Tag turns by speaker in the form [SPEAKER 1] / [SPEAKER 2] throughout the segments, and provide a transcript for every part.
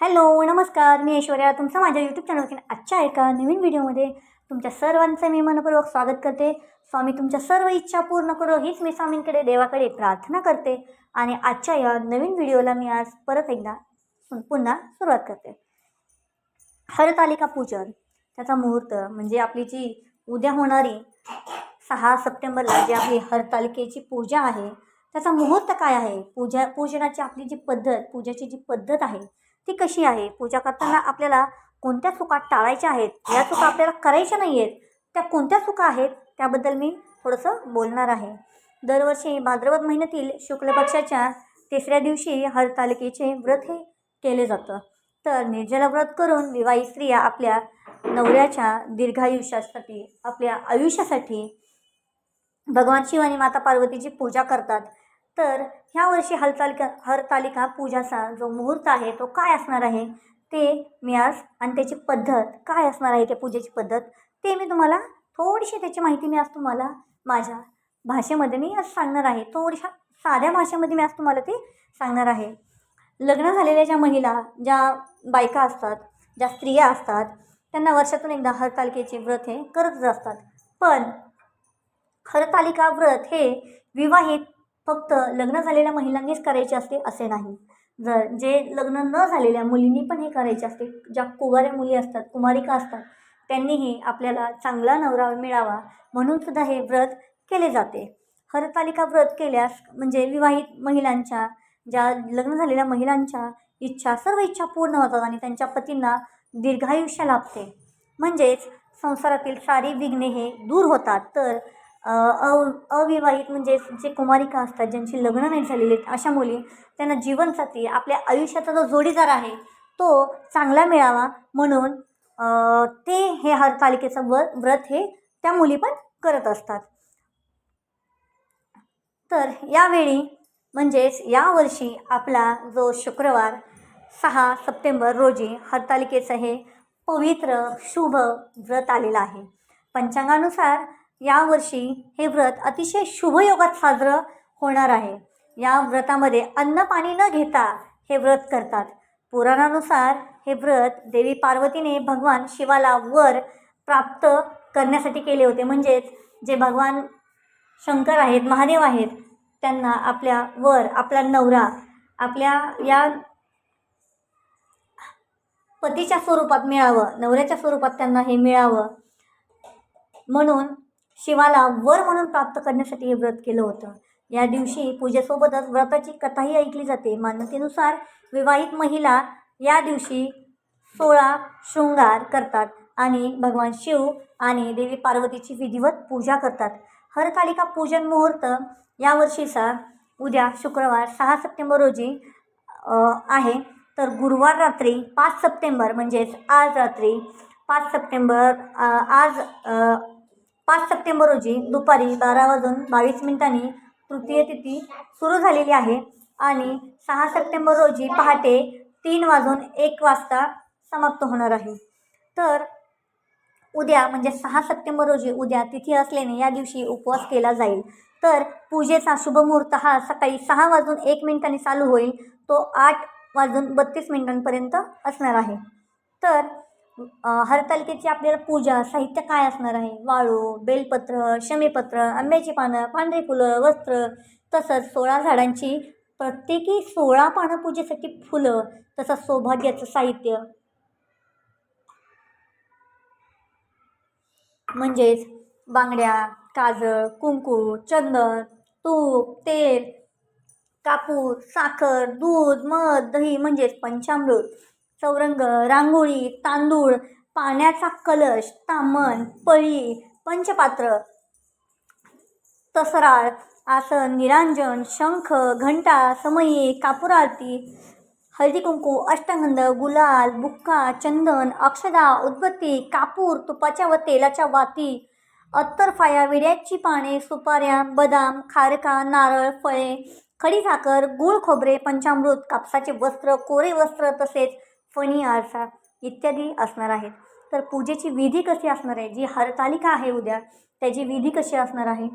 [SPEAKER 1] Hello नमस्कार. मी ऐश्वर्या. तुमचं माझ्या यूट्यूब चॅनलवरती आजच्या एका नवीन व्हिडिओमध्ये तुमच्या सर्वांचं मी मनपूर्वक स्वागत करते. स्वामी तुमच्या सर्व इच्छा पूर्ण करो हीच मी स्वामींकडे देवाकडे प्रार्थना करते. आणि आजच्या या नवीन व्हिडिओला मी आज परत एकदा पुन्हा सुरुवात करते. हरतालिका पूजन. त्याचा मुहूर्त म्हणजे आपली जी उद्या होणारी सहा सप्टेंबरला जी आपली हरतालिकेची पूजा आहे त्याचा मुहूर्त काय आहे? पूजा पूजनाची आपली जी पद्धत पूजाची जी पद्धत आहे ती कशी आहे? पूजा करताना आपल्याला कोणत्या चुका टाळायच्या आहेत? या चुका आपल्याला करायच्या नाही आहेत त्या कोणत्या चुका आहेत? त्याबद्दल मी थोडंसं बोलणार आहे. दरवर्षी भाद्रपद महिन्यातील शुक्ल पक्षाच्या तिसऱ्या दिवशी हरतालिकेचे व्रत हे केले जातं. तर निर्जला व्रत करून विवाहित स्त्रिया आपल्या नवऱ्याच्या दीर्घायुष्यासाठी आपल्या आयुष्यासाठी भगवान शिव आणि माता पार्वतीची पूजा करतात. तर ह्या वर्षी हरतालिका हरतालिका पूजाचा जो मुहूर्त आहे तो काय असणार आहे? ते मी आज आणि त्याची पद्धत काय असणार आहे त्या पूजेची पद्धत ते मी तुम्हाला थोडीशी त्याची माहिती मी आज तुम्हाला माझ्या भाषेमध्ये मी आज सांगणार आहे. थोडशा साध्या भाषेमध्ये मी आज तुम्हाला ते सांगणार आहे. लग्न झालेल्या ज्या महिला ज्या बायका असतात ज्या स्त्रिया असतात त्यांना वर्षातून एकदा हरतालिकेचे व्रत हे करतच असतात. पण हरतालिका व्रत हे विवाहित फक्त लग्न झालेल्या महिलांनीच करायचे असते असे नाही. जर जे लग्न न झालेल्या मुलींनी पण हे करायचे असते ज्या कुवाऱ्या मुली असतात कुमारिका असतात त्यांनीही आपल्याला चांगला नवरा मिळावा म्हणून सुद्धा हे व्रत केले जाते. हरतालिका व्रत केल्यास म्हणजे विवाहित महिलांच्या ज्या लग्न झालेल्या महिलांच्या इच्छा सर्व इच्छा पूर्ण होतात आणि त्यांच्या पतींना दीर्घायुष्य लाभते. म्हणजेच संसारातील सारी विघ्ने हे दूर होतात. तर अव अविवाहित म्हणजे जे कुमारिका असतात ज्यांची लग्न नाही झालेली आहेत अशा मुली त्यांना जीवनसाथी आपल्या आयुष्याचा जो जोडीदार आहे तो चांगला मिळावा म्हणून ते हे हरतालिकेचं व व्रत हे त्या मुली पण करत असतात. तर यावेळी म्हणजेच यावर्षी आपला जो शुक्रवार सहा सप्टेंबर रोजी हरतालिकेचं हे पवित्र शुभ व्रत आलेलं आहे. पंचांगानुसार यावर्षी हे व्रत अतिशय शुभयोगात साजरं होणार आहे. या व्रतामध्ये अन्न पाणी न घेता हे व्रत करतात. पुराणानुसार हे व्रत देवी पार्वतीने भगवान शिवाला वर प्राप्त करण्यासाठी केले होते. म्हणजेच जे भगवान शंकर आहेत महादेव आहेत त्यांना आपल्या वर आपला नवरा आपल्या या पतीच्या स्वरूपात मिळावं नवऱ्याच्या स्वरूपात त्यांना हे मिळावं. म्हणून शिवाला वर म्हणून प्राप्त करण्यासाठी हे व्रत केलं होतं. या दिवशी पूजेसोबतच व्रताची कथाही ऐकली जाते. मान्यतेनुसार विवाहित महिला या दिवशी सोळा शृंगार करतात आणि भगवान शिव आणि देवी पार्वतीची विधिवत पूजा करतात. हरतालिका पूजन मुहूर्त या वर्षीचा उद्या शुक्रवार सहा सप्टेंबर रोजी आहे. तर गुरुवार रात्री पाच सप्टेंबर म्हणजेच आज रात्री पाच सप्टेंबर आज पाच सप्टेंबर रोजी दुपारी बारा वाजून बावीस मिनिटांनी तृतीय तिथी सुरू झालेली आहे आणि सहा सप्टेंबर रोजी पहाटे तीन वाजून एक वाजता समाप्त होणार आहे. तर उद्या म्हणजे सहा सप्टेंबर रोजी उद्या तिथी असल्याने या दिवशी उपवास केला जाईल. तर पूजेचा शुभमुहूर्त हा सकाळी सहा वाजून एक मिनिटांनी चालू होईल. तो आठ वाजून बत्तीस मिनिटांपर्यंत असणार आहे. तर हरतालिकेची आपल्याला पूजा साहित्य काय असणार आहे? वाळू बेलपत्र शमीपत्र आंब्याची पानं पांढरी फुलं वस्त्र तसंच सोळा झाडांची प्रत्येकी सोळा पानं पूजेसाठी फुलं तसंच सौभाग्याचं साहित्य. म्हणजेच बांगड्या काजळ कुंकू चंदन तूप तेल कापूर साखर दूध मध दही म्हणजेच पंचामृत. चौरंग रांगोळी तांदूळ पाण्याचा कलश तामण पळी पंचपात्र तसराळ आसन निरांजन शंख घंटा समयी कापूर आरती हळदी कुंकू अष्टगंध गुलाल बुक्का चंदन अक्षदा उदबत्ती कापूर तुपाच्या व तेलाच्या वाती अत्तर फाया विड्याची पाने सुपाऱ्या बदाम खारका नारळ फळे खडी साखर गूळ खोबरे पंचामृत कापसाचे वस्त्र कोरे वस्त्र तसेच फणी आरसा इत्यादी असणार आहेत. तर पूजेची विधी कशी असणार आहे? जी हरतालिका आहे उद्या त्याची विधी कशी असणार आहे?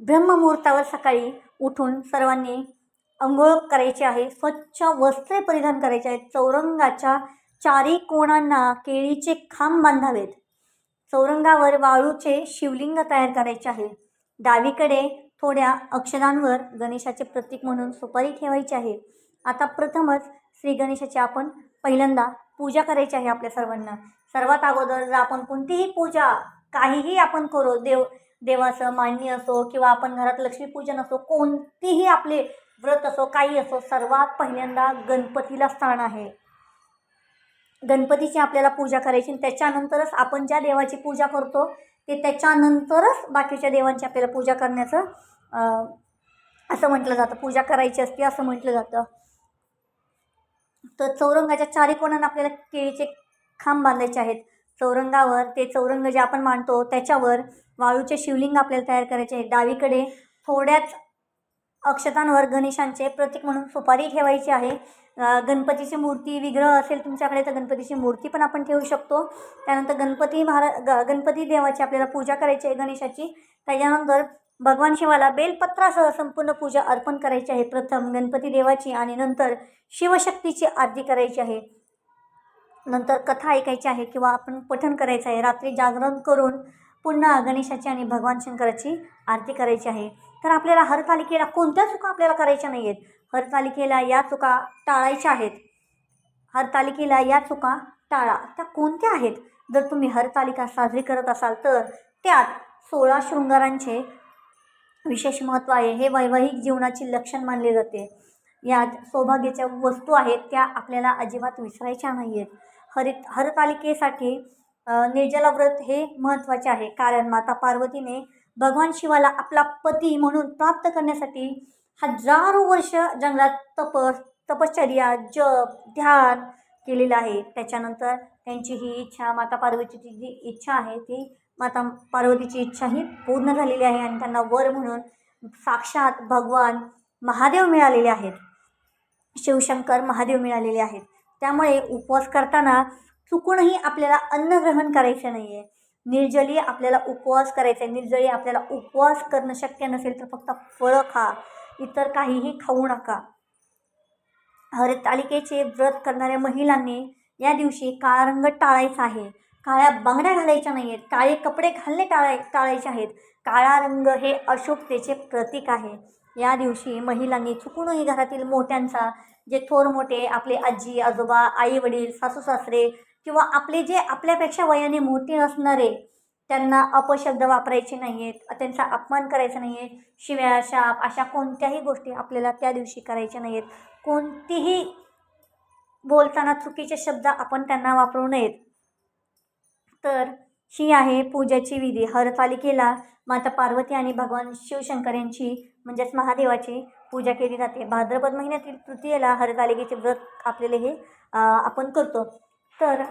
[SPEAKER 1] ब्रह्ममुहूर्तावर सकाळी उठून सर्वांनी अंघोळ करायची आहे. स्वच्छ वस्त्रे परिधान करायचे आहेत. चौरंगाच्या चारी कोणांना केळीचे खांब बांधावेत. चौरंगावर वाळूचे शिवलिंग तयार करायचे आहे. डावीकडे थोड्या अक्षरांवर गणेशाचे प्रतीक म्हणून सुपारी ठेवायची आहे. आता प्रथमच श्री गणेशाची आपण पहिल्यांदा पूजा करायची आहे आपल्या सर्वांना. सर्वात अगोदर जर आपण कोणतीही पूजा काहीही आपण करू देव देवाचं मांडणी असो किंवा आपण घरात लक्ष्मीपूजन असो कोणतीही आपले व्रत असो काही असो सर्वात पहिल्यांदा गणपतीला स्थान आहे. गणपतीची आपल्याला पूजा करायची आणि त्याच्यानंतरच आपण ज्या देवाची पूजा करतो ते त्याच्यानंतरच बाकीच्या देवांची आपल्याला पूजा करण्याचं असं म्हटलं जातं. पूजा करायची असते असं म्हटलं जातं. तर चौरंगाच्या चारी कोणांना आपल्याला केळीचे खांब बांधायचे आहेत? चौरंगावर ते चौरंग जे आपण मांडतो त्याच्यावर वाळूचे शिवलिंग आपल्याला तयार करायचे आहे डावीकडे थोड्याच अक्षतांवर गणेशांचे प्रतीक म्हणून सुपारी ठेवायची आहे. गणपतीची मूर्ती विग्रह असेल तुमच्याकडे तर गणपतीची मूर्ती पण आपण ठेवू शकतो. त्यानंतर गणपती महारा ग गणपती देवाची आपल्याला पूजा करायची आहे गणेशाची. त्याच्यानंतर भगवान शिवाला बेलपत्रासह संपूर्ण पूजा अर्पण करायची आहे. प्रथम गणपती देवाची आणि नंतर शिवशक्तीची आरती करायची आहे. नंतर कथा ऐकायची आहे किंवा आपण पठण करायचं आहे. रात्री जागरण करून पुन्हा गणेशाची आणि भगवान शंकराची आरती करायची आहे. तर आपल्याला हरतालिकेला कोणत्या चुका आपल्याला करायच्या नाही आहेत हरतालिकेला या चुका टाळायच्या आहेत. हरतालिकेला या चुका टाळा. त्या कोणत्या आहेत? जर तुम्ही हरतालिका साजरी करत असाल तर त्यात सोळा शृंगारांचे विशेष महत्त्व आहे. हे वैवाहिक जीवनाची लक्षण मानले जाते. यात सौभाग्याच्या वस्तू आहेत त्या आपल्याला अजिबात विसरायच्या नाही आहेत हरित हरतालिकेसाठी निर्जला व्रत हे महत्त्वाचे आहे. कारण माता पार्वतीने भगवान शिवाला आपला पती म्हणून प्राप्त करण्यासाठी हजारो वर्ष जंगलात तपस तपश्चर्या जप ध्यान केलेलं आहे. त्याच्यानंतर त्यांची ही इच्छा माता पार्वतीची जी इच्छा आहे ती माता पार्वतीची इच्छाही पूर्ण झालेली आहे आणि त्यांना वर म्हणून साक्षात भगवान महादेव मिळालेले आहेत. शिवशंकर महादेव मिळालेले आहेत. त्यामुळे उपवास करताना चुकूनही आपल्याला अन्न ग्रहण करायचं नाही आहे निर्जली आपल्याला उपवास करायचा आहे निर्जली आपल्याला उपवास करणं शक्य नसेल तर फक्त फळं खा. इतर काहीही खाऊ नका. हरतालिकेचे व्रत करणाऱ्या महिलांनी या दिवशी काळा रंग टाळायचा आहे. काळ्या बांगड्या घालायच्या नाही आहेत काळे कपडे घालणे टाळाय टाळायचे आहेत. काळा रंग हे अशुभतेचे प्रतीक आहे. या दिवशी महिलांनी चुकूनही घरातील मोठ्यांचा जे थोर मोठे आपले आजी आजोबा आई वडील सासू सासरे किंवा आपले जे आपल्यापेक्षा वयाने मोठे असणारे त्यांना अपशब्द वापरायचे नाही आहेत त्यांचा अपमान करायचा नाही आहे शिव्या शाप अशा कोणत्याही गोष्टी आपल्याला त्या दिवशी करायच्या नाही आहेत कोणतीही बोलताना चुकीचे शब्द आपण त्यांना वापरू नयेत. तर ही आहे पूजेची विधी. हरतालिकेला माता पार्वती आणि भगवान शिवशंकर यांची म्हणजेच महादेवाची पूजा केली जाते. भाद्रपद महिन्यातील तृतीयेला हरतालिकेचे व्रत आपल्याला हे आपण करतो. तर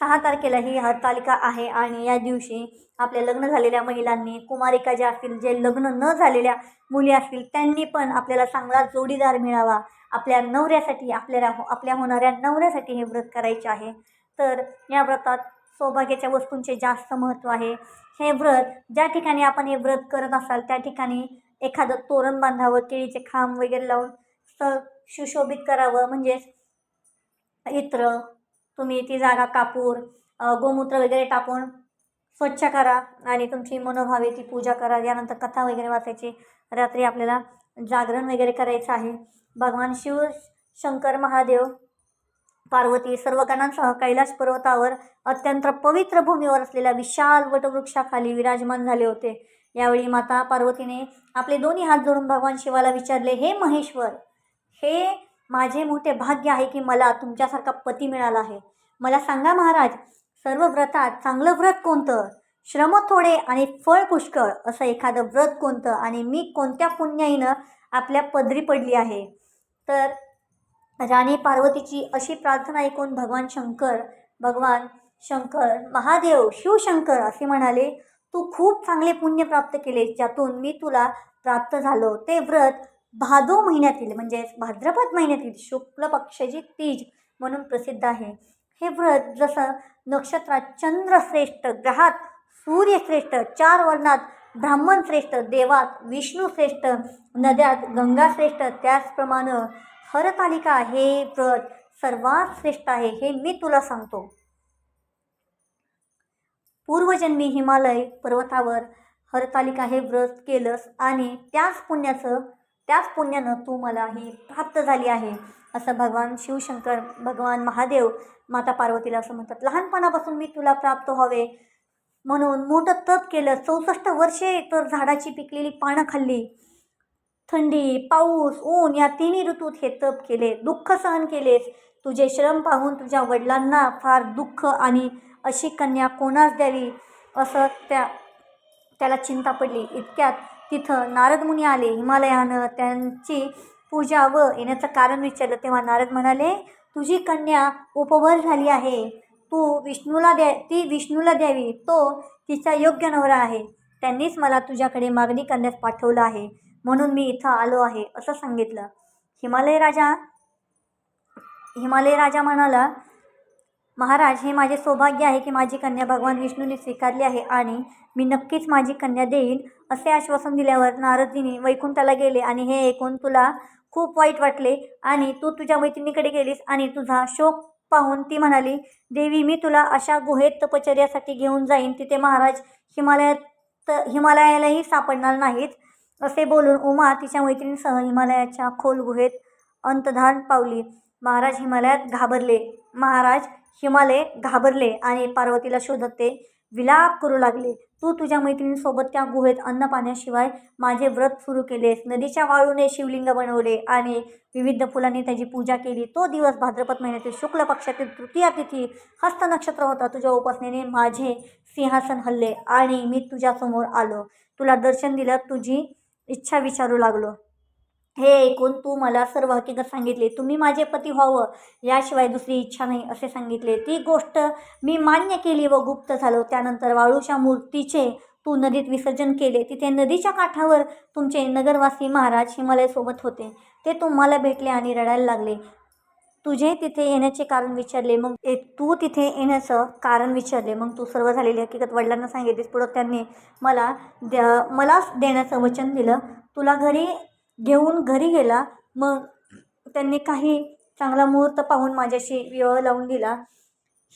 [SPEAKER 1] सहा तारखेला ही हरतालिका आहे आणि या दिवशी आपल्या लग्न झालेल्या महिलांनी कुमारिका ज्या असतील जे लग्न न झालेल्या मुली असतील त्यांनी पण आपल्याला चांगला जोडीदार मिळावा. आपल्या नवऱ्यासाठी आपल्याला आपल्या होणाऱ्या नवऱ्यासाठी हे व्रत करायचे आहे. तर या व्रतात सौभाग्याच्या वस्तूंचे जास्त महत्त्व आहे. हे व्रत ज्या ठिकाणी आपण हे व्रत करत असाल त्या ठिकाणी एखादं तोरण बांधावं केळीचे खांब वगैरे लावून स सुशोभित करावं. म्हणजेच इत्र तुम्ही ती जागा कापूर गोमूत्र वगैरे टाकून स्वच्छ करा आणि तुमची मनोभावे ती पूजा करा. यानंतर कथा वगैरे वाचायची. रात्री आपल्याला जागरण वगैरे करायचं आहे. भगवान शिव शंकर महादेव पार्वती सर्व गणांसह कैलास पर्वतावर अत्यंत पवित्र भूमीवर असलेल्या विशाल वटवृक्षाखाली विराजमान झाले होते. यावेळी माता पार्वतीने आपले दोन्ही हात जोडून भगवान शिवाला विचारले हे महेश्वर हे माझे मोठे भाग्य आहे की मला तुमच्यासारखा पती मिळाला आहे. मला सांगा महाराज सर्व व्रतात चांगलं व्रत कोणतं? श्रम थोडे आणि फळ पुष्कळ असं एखादं व्रत कोणतं? आणि मी कोणत्या पुण्याईनं आपल्या पदरी पडली आहे? तर राणी पार्वतीची अशी प्रार्थना ऐकून भगवान शंकर भगवान शंकर महादेव शिवशंकर असे म्हणाले तू खूप चांगले पुण्य प्राप्त केले ज्यातून मी तुला प्राप्त झालो ते व्रत भादो महिन्यातील म्हणजेच भाद्रपद महिन्यातील शुक्ल पक्षाची तीज म्हणून प्रसिद्ध आहे. हे व्रत जसं नक्षत्रात चंद्रश्रेष्ठ ग्रहात सूर्यश्रेष्ठ चार वर्णात ब्राह्मण श्रेष्ठ देवात विष्णू श्रेष्ठ नद्यात गंगा श्रेष्ठ त्याचप्रमाणे हरतालिका हे व्रत सर्वात श्रेष्ठ आहे हे मी तुला सांगतो. पूर्वजन्मी हिमालय पर्वतावर हरतालिका हे व्रत केलंस आणि त्याच पुण्याचं त्याच पुण्यानं तू मला ही प्राप्त झाली आहे असं भगवान शिवशंकर भगवान महादेव माता पार्वतीला असं म्हणतात. लहानपणापासून मी तुला प्राप्त व्हावे म्हणून मोठं तप केलं चौसष्ट वर्षे तर झाडाची पिकलेली पानं खाल्ली. थंडी पाऊस ऊन या तिन्ही ऋतूत हे तप केले दुःख सहन केलेस तुझे श्रम पाहून तुझ्या वडिलांना फार दुःख आणि अशी कन्या कोणास द्यावी? असं त्या त्याला चिंता पडली. इतक्यात तिथं नारद मुनी आले. हिमालयानं त्यांची पूजा व येण्याचं कारण विचारलं. तेव्हा नारद म्हणाले तुझी कन्या उपभर झाली आहे. तू विष्णूला द्या ती विष्णूला द्यावी. तो तिचा योग्य नवरा आहे. त्यांनीच मला तुझ्याकडे मागणी करण्यास पाठवलं आहे. म्हणून मी इथं आलो आहे असं सांगितलं. हिमालय राजा हिमालय राजा म्हणाला महाराज हे माझे सौभाग्य आहे की माझी कन्या भगवान विष्णूने स्वीकारली आहे आणि मी नक्कीच माझी कन्या देईन असे आश्वासन दिल्यावर नारदजीने वैकुंठाला गेले आणि हे ऐकून तुला खूप वाईट वाटले आणि तू तुझ्या मैत्रिणीकडे गेलीस आणि तुझा शोक पाहून ती म्हणाली देवी मी तुला अशा गुहेत तपचर्यासाठी घेऊन जाईन तिथे महाराज हिमालयात हिमालयालाही सापडणार नाहीत. असे बोलून उमा तिच्या मैत्रिणीसह हिमालयाच्या खोल गुहेत अंतधान पावली. महाराज हिमालयात घाबरले. महाराज हिमालय घाबरले आणि पार्वतीला शोधत ते विलाप करू लागले. तू तुझ्या मैत्रिणीसोबत त्या गुहेत अन्न पाण्याशिवाय माझे व्रत सुरू केलेस. नदीच्या वाळूने शिवलिंग बनवले आणि विविध फुलांनी त्याची पूजा केली. तो दिवस भाद्रपद महिन्यातील शुक्ल पक्षातील तृतीया तिथी हस्त नक्षत्र होता. तुझ्या उपासनेने माझे सिंहासन हल्ले आणि मी तुझ्यासमोर आलो. तुला दर्शन दिलं तुझी इच्छा विचारू लागलो. हे ऐकून तू मला सर्व हकीकत सांगितली. तुम्ही माझे पती व्हावं याशिवाय दुसरी इच्छा नाही असे सांगितले. ती गोष्ट मी मान्य केली व गुप्त झालो. त्यानंतर वाळूच्या मूर्तीचे तू नदीत विसर्जन केले. तिथे नदीच्या काठावर तुमचे नगरवासी महाराज हिमालयसोबत होते. ते तुम्हाला भेटले आणि रडायला लागले. तुझे तिथे येण्याचे कारण विचारले मग तू तिथे येण्याचं कारण विचारले. मग तू सर्व झालेली हकीकत वडिलांना सांगितलीस पुढं त्यांनी मला द्या मलाच देण्याचं वचन दिलं. तुला घरी घेऊन घरी गेला मग त्यांनी काही चांगला मुहूर्त पाहून माझ्याशी विवाह लावून दिला.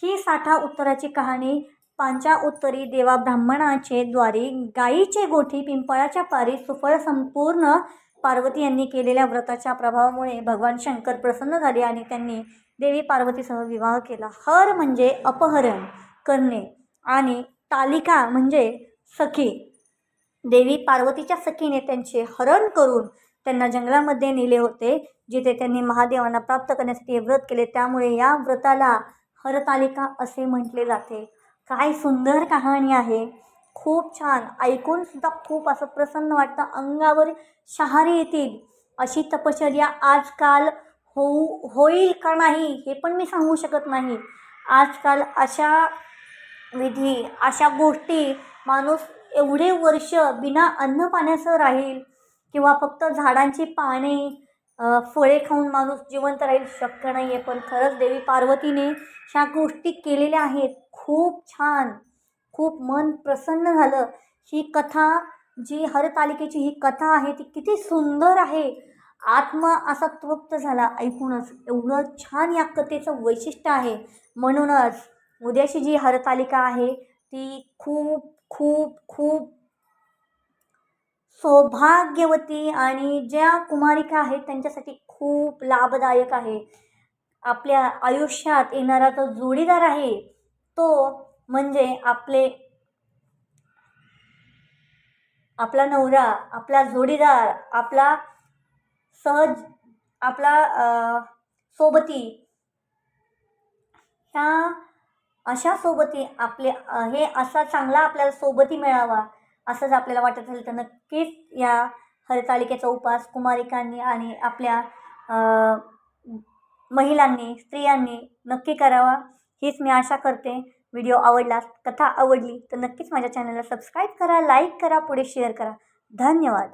[SPEAKER 1] ही साठा उत्तराची कहाणी पांच्या उत्तरी देवा ब्राह्मणाचे द्वारी गायीचे गोठी पिंपळाच्या पारी सुफळ संपूर्ण पार्वती यांनी केलेल्या व्रताच्या प्रभावामुळे भगवान शंकर प्रसन्न झाले आणि त्यांनी देवी पार्वतीसह विवाह केला. हर म्हणजे अपहरण करणे आणि तालिका म्हणजे सखी. देवी पार्वतीच्या सखीने त्यांचे हरण करून त्यांना जंगलामध्ये नेले होते जिथे त्यांनी महादेवांना प्राप्त करण्यासाठी हे व्रत केले. त्यामुळे या व्रताला हरतालिका असे म्हटले जाते. काय सुंदर कहाणी आहे. खूप छान. ऐकून सुद्धा खूप असं प्रसन्न वाटतं. अंगावर शहारे येतील अशी तपश्चर्या आजकाल होऊ होईल का नाही हे पण मी सांगू शकत नाही. आजकाल अशा विधी अशा गोष्टी माणूस एवढे वर्ष बिना अन्न पाण्याचं राहील किंवा फक्त झाडांची पाने फळे खाऊन माणूस जिवंत राहील शक्य नाही आहे पण खरंच देवी पार्वतीने ह्या गोष्टी केलेल्या आहेत. खूप छान. खूप मन प्रसन्न झालं. ही कथा जी हरतालिकेची ही कथा आहे ती किती सुंदर आहे. आत्मा असा तृप्त झाला ऐकूनच. एवढं छान या कथेचं वैशिष्ट्य आहे. म्हणूनच उद्याची जी हरतालिका आहे ती खूप खूप खूप सौभाग्यवती आणि ज्या कुमारिका आहेत त्यांच्यासाठी खूप लाभदायक आहे. आपल्या आयुष्यात येणारा तो जोडीदार आहे तो म्हणजे आपले आपला नवरा आपला जोडीदार आपला सहज आपला सोबती ह्या अशा सोबती आपले हे असा चांगला आपल्याला सोबती मिळावा असंच आपल्याला वाटत असेल तर नक्कीच या हरतालिकेचा उपास कुमारिकांनी आणि आपल्या महिलांनी स्त्रियांनी नक्की करावा हीच मी आशा करते. व्हिडिओ आवडला कथा आवडली तर नक्कीच माझ्या चॅनलला सबस्क्राईब करा लाईक करा पुढे शेअर करा. धन्यवाद.